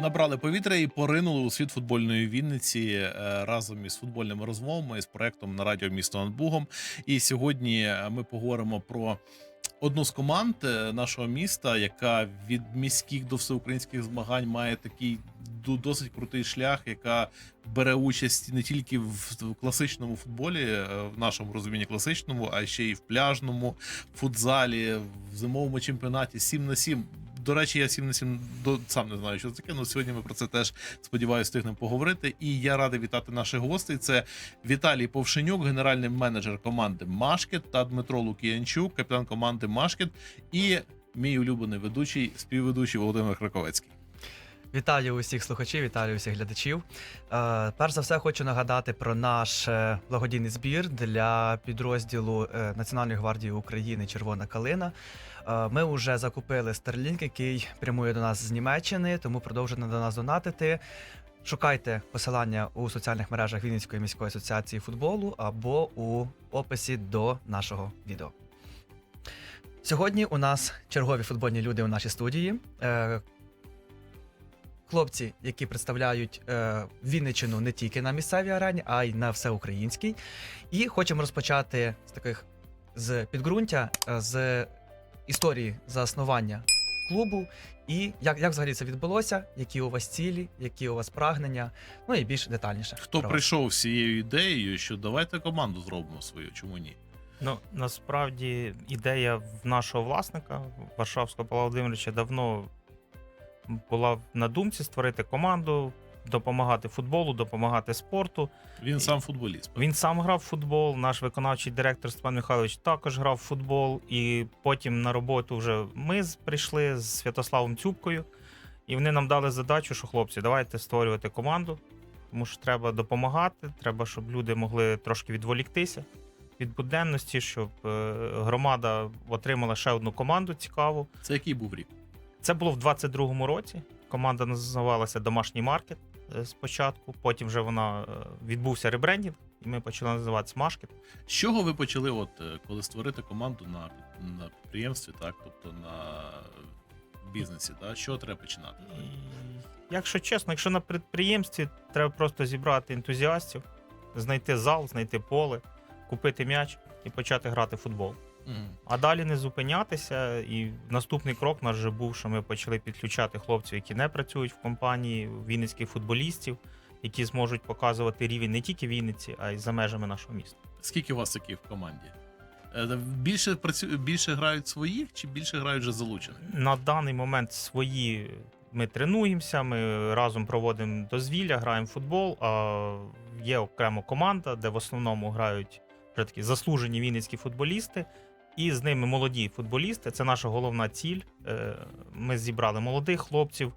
Набрали повітря і поринули у світ футбольної Вінниці е, разом із футбольними розмовами з проектом на радіо місто над Бугом. І сьогодні е, ми поговоримо про одну з команд е, нашого міста, яка від міських до всеукраїнських змагань має такий досить крутий шлях, яка бере участь не тільки в класичному футболі, в нашому розумінні класичному, а ще й в пляжному футзалі, в зимовому чемпіонаті 7 на 7. До речі, я 7 на 7 до сам не знаю, що це таке. але сьогодні ми про це теж сподіваюся встигнемо поговорити. І я радий вітати наших гостей. Це Віталій Повшенюк, генеральний менеджер команди Машкет та Дмитро Лукіянчук, капітан команди Машкет, і мій улюблений ведучий, співведучий Володимир Краковецький. Вітаю усіх слухачів, вітаю усіх глядачів. Е, перш за все, хочу нагадати про наш е, благодійний збір для підрозділу е, Національної гвардії України Червона калина. Е, ми вже закупили Starlink, який прямує до нас з Німеччини, тому продовжуйте до нас донатити. Шукайте посилання у соціальних мережах Вінницької міської асоціації футболу або у описі до нашого відео. Сьогодні у нас чергові футбольні люди у нашій студії. Е, хлопці, які представляють е, Вінниччину не тільки на місцевій арені, а й на всеукраїнській. І хочемо розпочати з таких з підґрунтя, е, з історії заснування клубу. І як, як взагалі це відбулося, які у вас цілі, які у вас прагнення, ну і більш детальніше. Хто про прийшов з цією ідеєю, що давайте команду зробимо свою, чому ні? Ну насправді ідея в нашого власника Варшавського Павла Володимировича давно була на думці створити команду, допомагати футболу, допомагати спорту. Він сам футболіст. Він сам грав в футбол. Наш виконавчий директор Степан Михайлович також грав в футбол. І потім на роботу вже ми прийшли з Святославом Цюбкою, і вони нам дали задачу, що хлопці, давайте створювати команду, тому що треба допомагати. Треба, щоб люди могли трошки відволіктися від буденності, щоб е, громада отримала ще одну команду цікаву. Це який був рік? Це було в 22-му році. Команда називалася Домашній маркет спочатку. Потім вже вона е, відбувся ребрендінг, і ми почали називатися Машкет. З чого ви почали, от е, коли створити команду на, на підприємстві, так, тобто на бізнесі, так? що треба починати? І, якщо чесно, якщо на підприємстві треба просто зібрати ентузіастів, знайти зал, знайти поле, купити м'яч і почати грати в футбол. А далі не зупинятися. І наступний крок наш вже був, що ми почали підключати хлопців, які не працюють в компанії, вінницьких футболістів, які зможуть показувати рівень не тільки Вінниці, а й за межами нашого міста. Скільки у вас таких в команді? Е, Більше працю... більше грають своїх чи більше грають вже залучених? На даний момент свої ми тренуємося, ми разом проводимо дозвілля, граємо в футбол. А є окремо команда, де в основному грають вже такі заслужені вінницькі футболісти. І з ними молоді футболісти. Це наша головна ціль. Е, Ми зібрали молодих хлопців,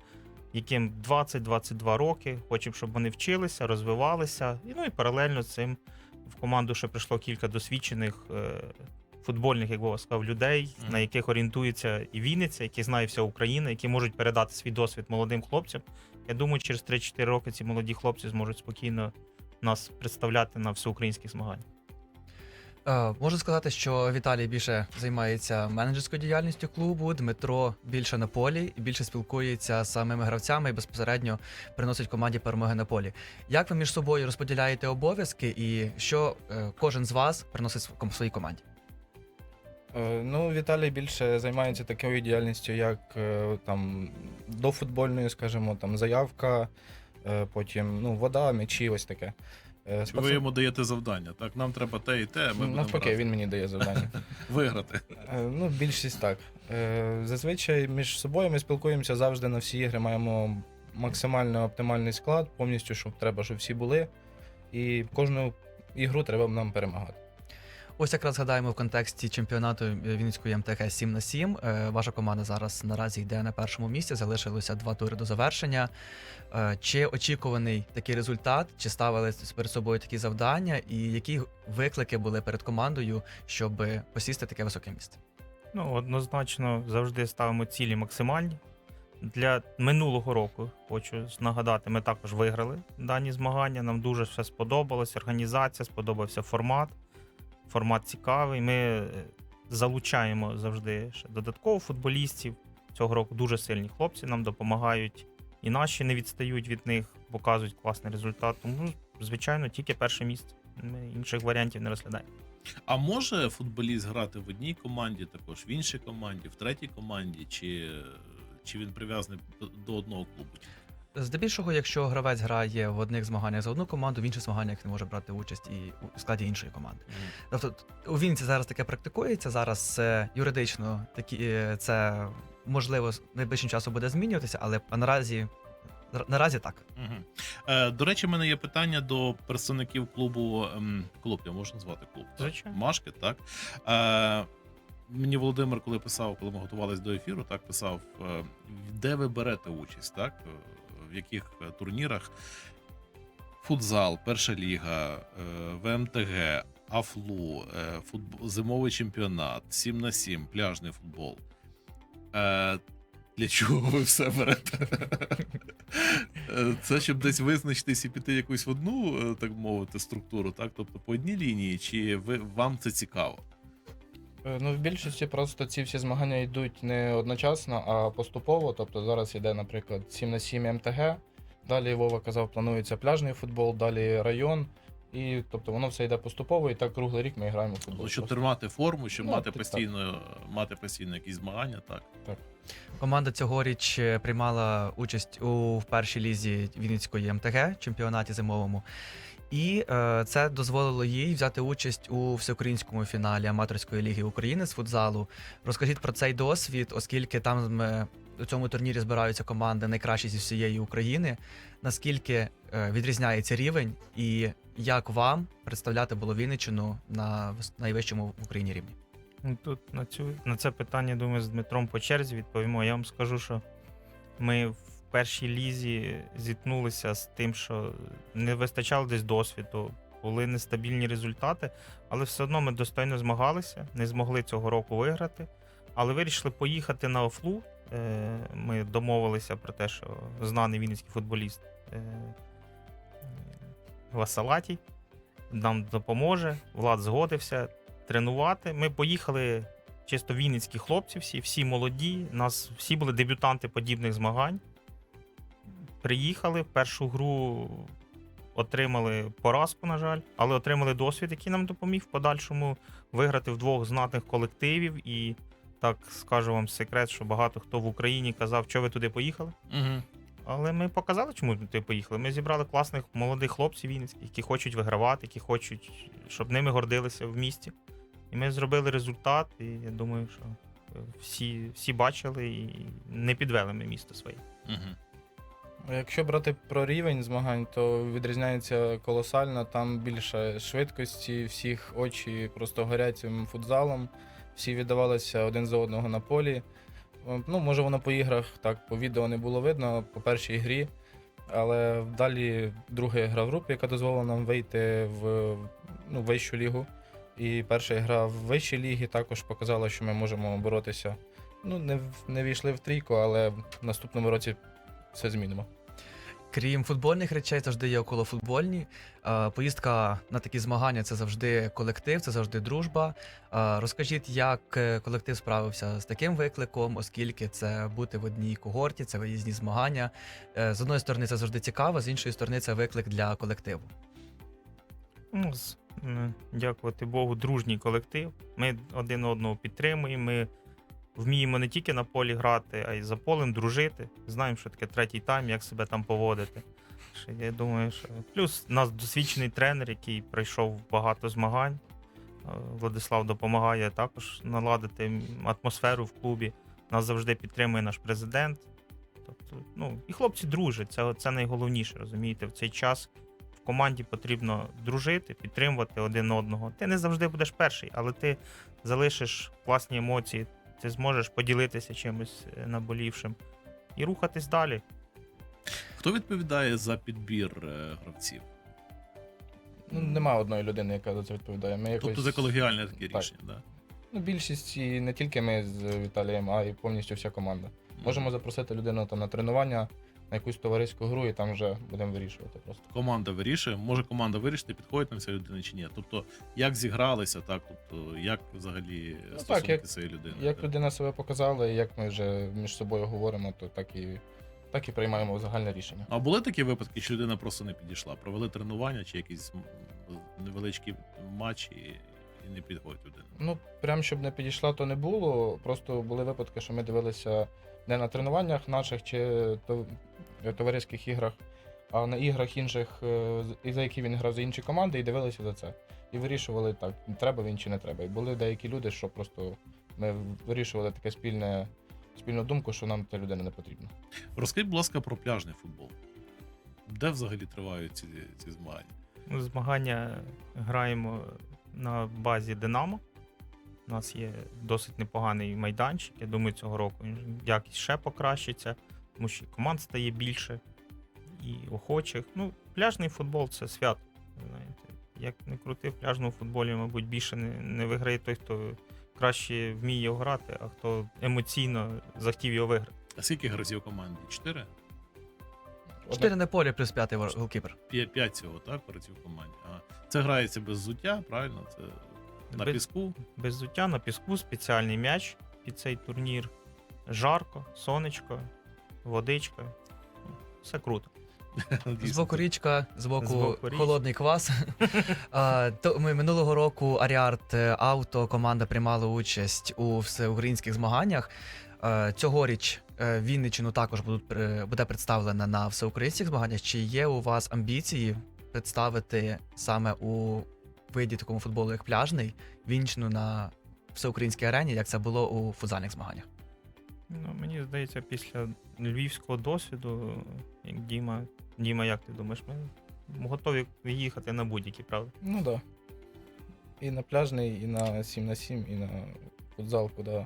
яким 20-22 роки. Хочемо, щоб вони вчилися, розвивалися. І, ну і паралельно з цим в команду ще прийшло кілька досвідчених е, футбольних, як Вова сказав, людей, на яких орієнтується і Вінниця, які знає вся Україна, які можуть передати свій досвід молодим хлопцям. Я думаю, через 3-4 роки ці молоді хлопці зможуть спокійно нас представляти на всеукраїнських змаганнях. Е, Можу сказати, що Віталій більше займається менеджерською діяльністю клубу, Дмитро більше на полі і більше спілкується з самими гравцями і безпосередньо приносить команді перемоги на полі. Як ви між собою розподіляєте обов'язки і що е, кожен з вас приносить своїй команді? Е, Ну, Віталій більше займається такою діяльністю, як там дофутбольною, скажімо, там заявка, потім ну, вода, м'ячі, ось таке. Е, Чи ви йому даєте завдання? Так, нам треба те і те, ми Навпаки, разом він мені дає завдання. виграти. Е, Ну, більшість так. Е, Зазвичай між собою ми спілкуємося завжди на всі ігри, маємо максимально оптимальний склад, повністю, щоб треба, щоб всі були. І кожну ігру треба нам перемагати. Ось якраз згадаємо в контексті чемпіонату Вінницької МТК 7 на 7. Е, Ваша команда зараз наразі йде на першому місці. Залишилося два тури до завершення. Е, Чи очікуваний такий результат? Чи ставили перед собою такі завдання? І які виклики були перед командою, щоб посісти таке високе місце? Ну, однозначно, завжди ставимо цілі максимальні. Для минулого року хочу нагадати, ми також виграли дані змагання. Нам дуже все сподобалось. Організація, сподобався формат. Формат цікавий. Ми е, залучаємо завжди ще додатково футболістів. Цього року дуже сильні хлопці нам допомагають і наші не відстають від них, показують класний результат. Тому, звичайно, тільки перше місце. Ми інших варіантів не розглядаємо. А може футболіст грати в одній команді, також в іншій команді, в третій команді, чи, чи він прив'язаний до, до одного клубу? Здебільшого, якщо гравець грає в одних змаганнях за одну команду, в інших змаганнях не може брати участь і у складі іншої команди. Тобто у Вінниці зараз таке практикується. Зараз е, юридично такі е, це можливо найближчим часом буде змінюватися, але а наразі наразі так. Угу. Е, до речі, в мене є питання до представників клубу. Ем, клуб, я можу назвати клуб. так? Машки, так. Е, мені Володимир, коли писав, коли ми готувалися до ефіру, так писав, е, де ви берете участь, так? В яких е, турнірах? Футзал, перша ліга, е, ВМТГ, АФЛУ, е, зимовий чемпіонат, 7 на 7, пляжний футбол. Для чого ви все берете? Це щоб десь визначитись і піти якусь в одну, так мовити, структуру, так? Тобто по одній лінії, чи ви, вам це цікаво? Е, Ну, в більшості просто ці всі змагання йдуть не одночасно, а поступово. Тобто зараз йде, наприклад, 7 на 7 МТГ. Далі Вова казав, планується пляжний футбол, далі район. І тобто воно все йде поступово, і так круглий рік ми граємо в футбол. Ну, щоб тримати форму, щоб Ну, мати так, постійно, мати постійно якісь змагання, так. Так. Команда цьогоріч е, приймала участь у в першій лізі Вінницької МТГ, чемпіонаті зимовому. І е, це дозволило їй взяти участь у всеукраїнському фіналі аматорської ліги України з футзалу. Розкажіть про цей досвід, оскільки там е, у цьому турнірі збираються команди найкращі зі всієї України. Наскільки е, відрізняється рівень, і як вам представляти було Вінниччину на найвищому в Україні рівні? Ну, Тут на цю на це питання, думаю, з Дмитром по черзі відповімо. Я вам скажу, що ми в першій лізі зіткнулися з тим, що не вистачало десь досвіду, були нестабільні результати, але все одно ми достойно змагалися, не змогли цього року виграти. Але вирішили поїхати на Офлу. Е, Ми домовилися про те, що знаний вінницький футболіст е, Васалатій нам допоможе. Влад згодився тренувати. Ми поїхали чисто вінницькі хлопці, всі, всі молоді. Нас всі були дебютанти подібних змагань. Приїхали в першу гру, отримали поразку, на жаль, але отримали досвід, який нам допоміг в подальшому виграти в двох знатних колективів. І так скажу вам секрет, що багато хто в Україні казав, що ви туди поїхали. Угу. Але ми показали, чому туди поїхали. Ми зібрали класних молодих хлопців вінницьких, які хочуть вигравати, які хочуть, щоб ними гордилися в місті. І ми зробили результат, і я думаю, що е, всі, всі бачили і не підвели ми місто своє. Угу. Якщо брати про рівень змагань, то відрізняється колосально. Там більше швидкості, всіх очі просто горять цим футзалом. Всі віддавалися один за одного на полі. Е, Ну, може, воно по іграх так по відео не було видно по першій грі. Але далі друга гра в групі, яка дозволила нам вийти в ну, вищу лігу. І перша гра в вищій лігі також показала, що ми можемо боротися. Ну, не, не війшли в трійку, але в наступному році все змінимо. Крім футбольних речей, завжди є околофутбольні. Е, Поїздка на такі змагання це завжди колектив, це завжди дружба. Розкажіть, як е, колектив справився з таким викликом, оскільки це бути в одній когорті, це виїзні змагання. Е, З одної сторони, це завжди цікаво, з іншої сторони, це виклик для колективу. Ну, дякувати Богу, дружній колектив. Ми один одного підтримуємо. Ми вміємо не тільки на полі грати, а й за полем дружити. Знаємо, що таке третій тайм, як себе там поводити. Я думаю, що плюс у нас досвідчений тренер, який пройшов багато змагань. Е, Владислав допомагає також наладити атмосферу в клубі. Нас завжди підтримує наш президент. Тобто, ну, і хлопці дружать. Це, це найголовніше, розумієте, в цей час в команді потрібно дружити, підтримувати один одного. Ти не завжди будеш перший, але ти залишиш класні емоції, ти зможеш поділитися чимось е, наболівшим і рухатись далі. Хто відповідає за підбір е, гравців? Ну, нема одної людини, яка за це відповідає. Ми якось, Тобто це колегіальне таке Так. рішення, да? ну, більшість і не тільки ми з Віталієм, а й повністю вся команда. Можемо запросити людину там на тренування, на якусь товариську гру, і там вже будемо вирішувати просто. команда вирішує, може команда вирішити, підходить нам ця людина чи ні. Тобто, як зігралися, так, тобто, як взагалі Ну, так, стосунки як- цієї людини. Як людина себе показала, і як ми вже між собою говоримо, то так і так і приймаємо загальне рішення. А були такі випадки, що людина просто не підійшла, провели тренування чи якийсь м, невеличкий матч і, і не підходить людина. Ну, прям щоб не підійшла, то не було. Просто були випадки, що ми дивилися не на тренуваннях наших чи то- товариських іграх, а на іграх інших, е, за які він грав за інші команди, і дивилися за це. І вирішували так, треба він чи не треба. І були деякі люди, що просто ми вирішували таке спільне, спільну думку, що нам та людина не потрібна. Розкажіть, будь ласка, про пляжний футбол. Де взагалі тривають ці, ці змагання? Ну, Змагання граємо на базі Динамо. У нас є досить непоганий майданчик. Я думаю, цього року якість ще покращиться, тому що команд стає більше і охочих. Ну, пляжний футбол це свято. ви Знаєте. Як не крути, в пляжному футболі, мабуть, більше не, не виграє той, хто краще вміє його грати, а хто емоційно захотів його виграти. А скільки гравців у команді? Чотири? Чотири на полі плюс п'ятий голкіпер. П'ять, цього, так, гравців в команді. А це грається без взуття, правильно? Це на Без- піску. Без взуття на піску спеціальний м'яч під цей турнір. Жарко, сонечко, водичка. Все круто. Дійсно. Збоку річка, Збоку річ. холодний квас. А, то ми минулого року Аріарт е, Авто команда приймала участь у всеукраїнських змаганнях. Е, Цьогоріч е, Вінниччину також будуть буде представлена на всеукраїнських змаганнях. Чи є у вас амбіції представити саме у виді такому футболу, як пляжний, Вінниччину на всеукраїнській арені, як це було у футзальних змаганнях? Ну, мені здається, після львівського досвіду, як Діма. Діма, як ти думаєш, ми готові їхати на будь-які, правда? Ну так. Да. І на пляжний, і на 7 на 7, і на футзал, куди.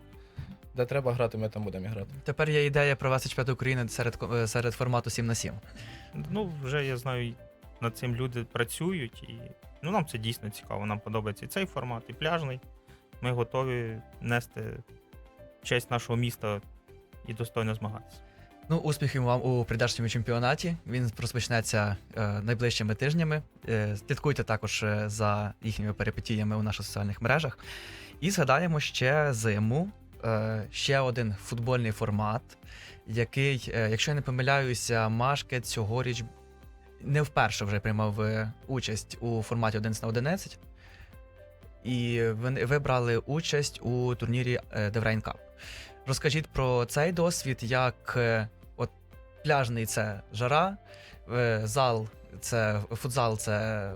Де треба грати, ми там будемо грати. Тепер є ідея провести чемпіонат України серед, е, серед формату 7 на 7. Ну, вже я знаю, над цим люди працюють, і ну, нам це дійсно цікаво. Нам подобається і цей формат, і пляжний. Ми готові нести честь нашого міста і достойно змагатися. Ну, успіхів вам у прийдешньому чемпіонаті. Він розпочнеться е, найближчими тижнями. Е, слідкуйте також е, за їхніми перипетіями у наших соціальних мережах. І згадаємо ще зиму, е, ще один футбольний формат, який, е, якщо я не помиляюся, Машкет цьогоріч не вперше вже приймав е, участь у форматі 11 на 11. І вони ви брали участь у турнірі е, Cup. Розкажіть про цей досвід, як е, от пляжний це жара, е, зал це футзал це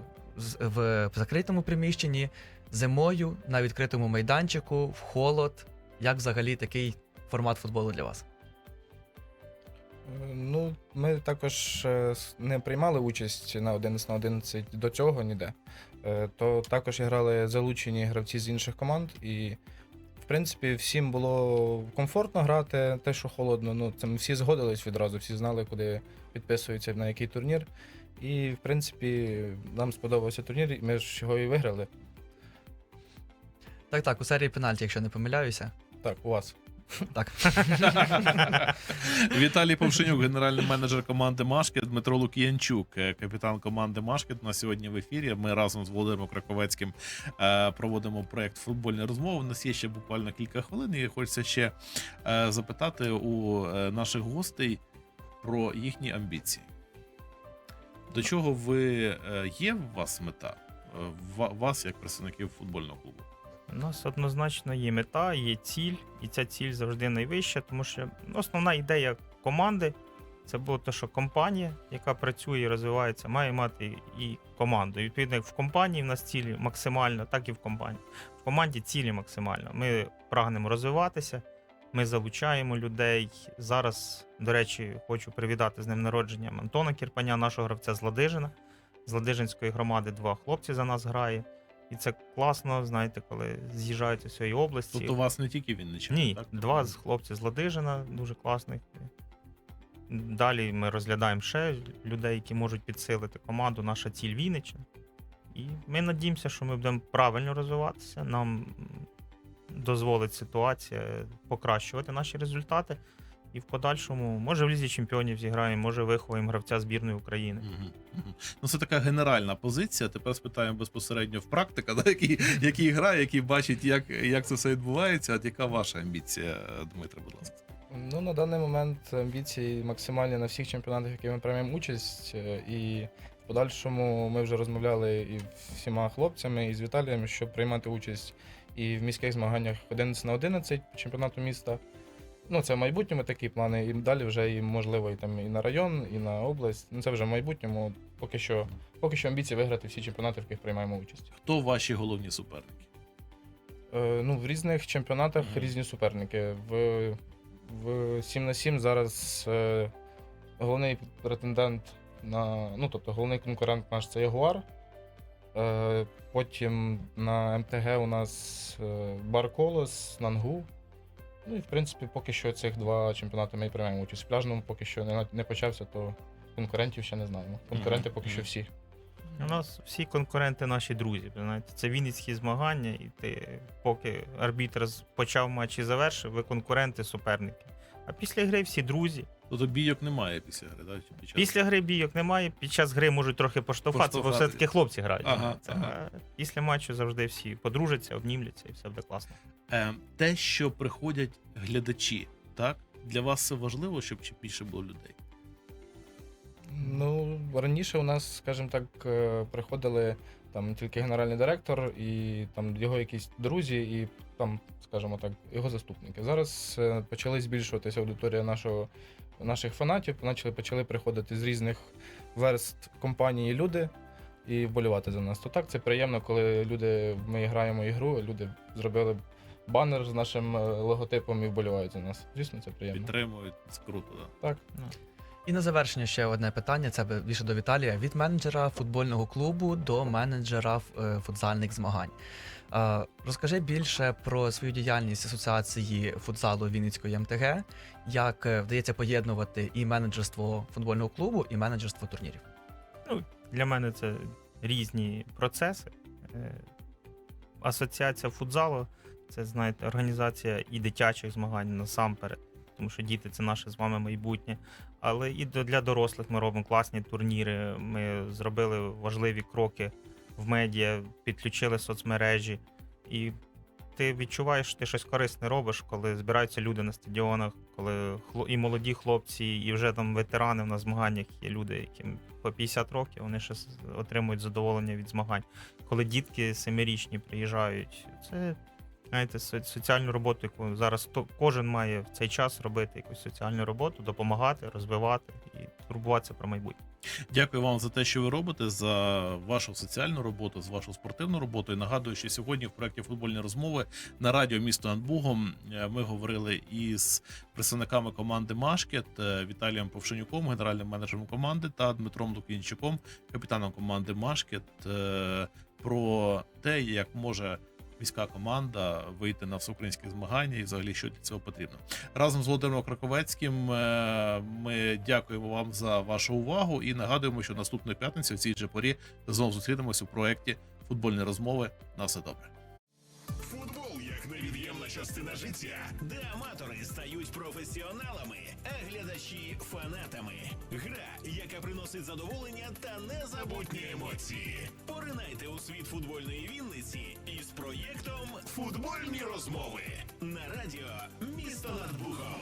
в закритому приміщенні, зимою на відкритому майданчику, в холод. Як взагалі такий формат футболу для вас? Ми також е, не приймали участь на 11 на 11 до цього ніде. Е, То також грали залучені гравці з інших команд, і в принципі всім було комфортно грати. Те, що холодно, ну це ми всі згодились відразу, всі знали, куди підписуються на який турнір. І в принципі нам сподобався турнір, і ми ж його і виграли. Так, так, у серії пенальті, якщо не помиляюся. Так, у вас. Так. Віталій Повшенюк, генеральний менеджер команди Машкет, Дмитро Лук'янчук, е, капітан команди Машкет. На сьогодні в ефірі. Ми разом з Володимиром Краковецьким е, проводимо проект футбольні розмови. У нас є ще буквально кілька хвилин. І хочеться ще е, запитати у наших гостей про їхні амбіції. До чого ви є у вас мета? Вас як представників футбольного клубу? У нас однозначно є мета, є ціль, і ця ціль завжди найвища, тому що основна ідея команди це було те, що компанія, яка працює і розвивається, має мати і команду. І відповідно, як в компанії в нас цілі максимально, так і в компанії. В команді цілі максимально. Ми прагнемо розвиватися, ми залучаємо людей. Зараз, до речі, хочу привітати з ним народженням Антона Кірпаня, нашого гравця з Ладижина. З Ладижинської громади два хлопці за нас грає. І це класно, знаєте, коли з'їжджають з усієї області. Тобто у вас не тільки Вінничани, Ні, так? два з хлопців з Ладижина, дуже класних. Далі ми розглядаємо ще людей, які можуть підсилити команду, наша ціль Вінниччина. І ми надіємося, що ми будемо правильно розвиватися. Нам дозволить ситуація покращувати наші результати. І в подальшому, може, в лізі чемпіонів зіграємо, може, виховуємо гравця збірної України. Ну, це така генеральна позиція. Тепер спитаємо безпосередньо в практика, да, який, який грає, який бачить, як, як це все відбувається. От яка ваша амбіція, Дмитро, будь ласка? Ну, на даний момент амбіції максимальні на всіх чемпіонатах, які ми приймемо участь. І в подальшому ми вже розмовляли і всіма хлопцями, і з Віталієм, щоб приймати участь і в міських змаганнях 11 на 11 чемпіонату міста. Ну, це в майбутньому такі плани, і далі вже і можливо і там і на район, і на область. Ну це вже в майбутньому. Поки що, поки що амбіції виграти всі чемпіонати, в яких приймаємо участь. Хто ваші головні суперники? Е, ну, в різних чемпіонатах Мгм. різні суперники. В, в 7 на 7 зараз е, головний претендент на. Ну, тобто головний конкурент наш це Ягуар. Е, потім на МТГ у нас е, Бар Колос, Нангу. Ну і в принципі, поки що цих два чемпіонати ми і приймаємо участь. В пляжному поки що не, не почався, то конкурентів ще не знаємо. Конкуренти поки що всі. У нас всі конкуренти наші друзі. Знаєте, це вінницькі змагання, і ти, поки арбітр почав матч і завершив, ви конкуренти, суперники. А після гри всі друзі. Тобто бійок немає після гри, да? чи під час? Після гри бійок немає, під час гри можуть трохи поштовхатися, бо все-таки хлопці грають. Ага, знаєте. ага. А після матчу завжди всі подружаться, обнімляться і все буде класно. Е, те, що приходять глядачі, так? Для вас це важливо, щоб чи більше було людей? Ну, раніше у нас, скажімо так, е, приходили там тільки генеральний директор і там його якісь друзі, і там, скажімо так, його заступники. Зараз е, почали збільшуватися аудиторія нашого, наших фанатів, почали, почали приходити з різних верст компанії люди і вболівати за нас. То так, це приємно, коли люди, ми граємо ігру, люди зробили банер з нашим е, логотипом і вболівають за нас. Звісно, це приємно. Підтримують, це круто, да. Так. І на завершення ще одне питання: це більше до Віталія. Від менеджера футбольного клубу до менеджера е, футзальних змагань. Е, Розкажи більше про свою діяльність асоціації футзалу Вінницької МТГ, як е, вдається поєднувати і менеджерство футбольного клубу, і менеджерство турнірів. Для мене це різні процеси. Асоціація футзалу це, знаєте, організація і дитячих змагань насамперед, тому що діти це наше з вами майбутнє. Але і для дорослих ми робимо класні турніри. Ми зробили важливі кроки в медіа, підключили соцмережі. І ти відчуваєш, що ти щось корисне робиш, коли збираються люди на стадіонах, коли і молоді хлопці, і вже там ветерани на змаганнях є люди, яким по 50 років вони ще отримують задоволення від змагань. Коли дітки семирічні приїжджають, це знаєте, соціальну роботу, яку зараз кожен має в цей час робити якусь соціальну роботу, допомагати, розвивати і турбуватися про майбутнє. Дякую вам за те, що ви робите, за вашу соціальну роботу, за вашу спортивну роботу. І нагадую, що сьогодні в проєкті футбольні розмови на радіо місто над Бугом е, ми говорили із представниками команди Машкет е, Віталієм Повшенюком, генеральним менеджером команди, та Дмитром Лукінчуком, капітаном команди Машкет, е, про те, як може. Міська команда вийти на всеукраїнські змагання і взагалі що для цього потрібно. Разом з Володимиром Краковецьким е, ми дякуємо вам за вашу увагу і нагадуємо, що наступної п'ятниці в цій же порі знову зустрінемось у проєкті футбольні розмови. На все добре. Футбол як невід'ємна частина життя, де аматори стають професіоналами, глядачі фанатами. Гра, яка приносить задоволення та незабутні емоції. Поринайте у світ футбольної Вінниці із проєктом Футбольні розмови на радіо Місто над Бухом.